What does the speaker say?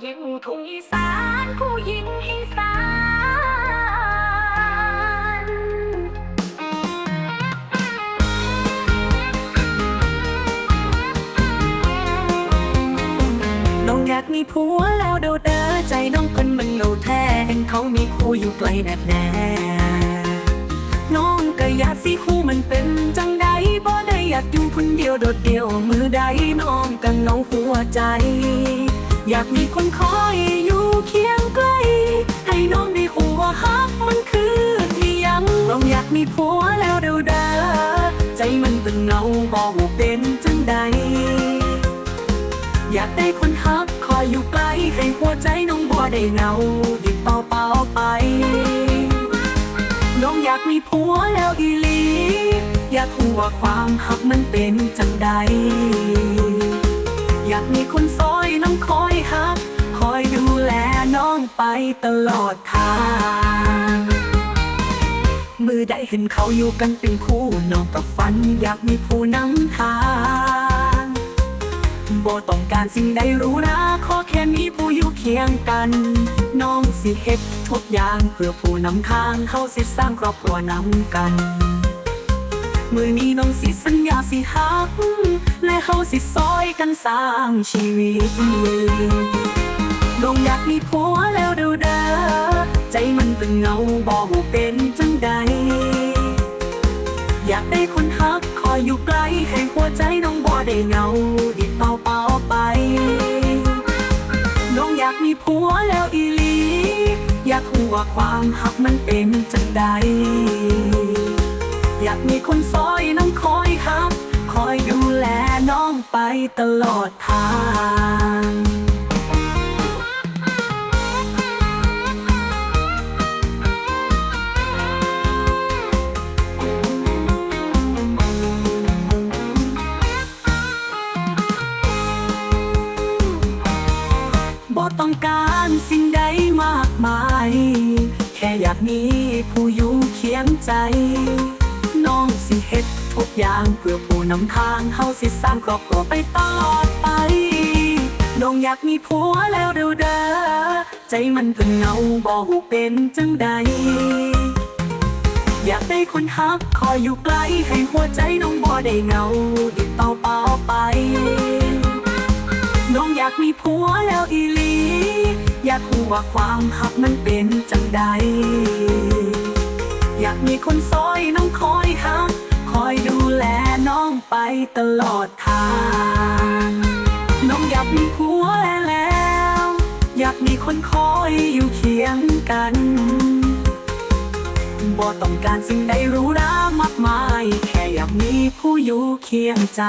หญิงทุ่งอีสานผู้หญิงอีสานน้องอยากมีผัวแล้วเดาเดอใจน้องคนมันเงาแท้เห็นเขามีคู่อยู่ไกลแนบแน่น้องก็อยากสิคู่มันเป็นจังใดบ่ได้อยากอยู่คนเดียวโดดเดี่ยวมือใดน้องก็เหงาหัวใจ อยากมีคนคอยอยู่เคียงใกล้ ให้น้องได้หัวฮักมันคือที่ยังน้องอยากมีผัวแล้วเดาด้อใจมันเป็นเงาบ่ว่าเป็นจังใด อยากได้คนฮักคอยอยู่ใกล้ให้หัวใจน้องบัวได้เงาดิบเป่าเป่าไป น้องอยากมีผัวแล้วอีลีอยากรู้ว่าความฮักมันเป็นจังใด ไปตลอดทาง มือได้เห็นเขาอยู่กันเป็นคู่น้องกับฝันอยากมีผู้นำทางบ่ต้องการสิ่งใดรู้นะ ขอแค่มีผู้อยู่เคียงกัน น้องสิเฮ็ดทุกอย่างเพื่อผู้นำทางเขาสิสร้างครอบครัวนำกันมือนี้น้องสิสัญญาสิฮักและเขาสิซอยกันสร้างชีวิต น้องอยากมีผัวแล้วเดูเด้อใจมันเป็นเงาบอกว่าเป็นจังใด อยากได้คนฮักคอยอยู่ใกล้ให้หัวใจน้องบ่ได้เงาดิเป่าเป่าไป น้องอยากมีผัวแล้วอีหลี อยากรู้ว่าความฮักมันเป็นจังใด อยากมีคนซอยน้องคอยฮักคอยดูแลน้องไปตลอดทาง ต้องการสิ่งใดมากมาย แค่อยากมีผู้อยู่เคียงใจ น้องสิเฮ็ดทุกอย่างเพื่อผู้นำทางเฮาสิสร้างครอบครัวไปตลอดไป น้องอยากมีผัวแล้วเด้อเด้อใจมันเพิ่งเงาบ่ฮู้เป็นจังใด อยากได้คนฮักคอยอยู่ใกล้ให้หัวใจน้องบ่ได้เงาดิเป่าเป่าไป น้องอยากมีผัวแล้วอีลี อยากรู้ว่าความหักมันเป็นจังใด อยากมีคนซอยน้องคอยฮัก คอยดูแลน้องไปตลอดทาง น้องอยากมีผัวแล้ว อยากมีคนคอยอยู่เคียงกันบ่ต้องการสิ่งใดรู้รามากมาย แค่อยากมีผู้อยู่เคียงใจ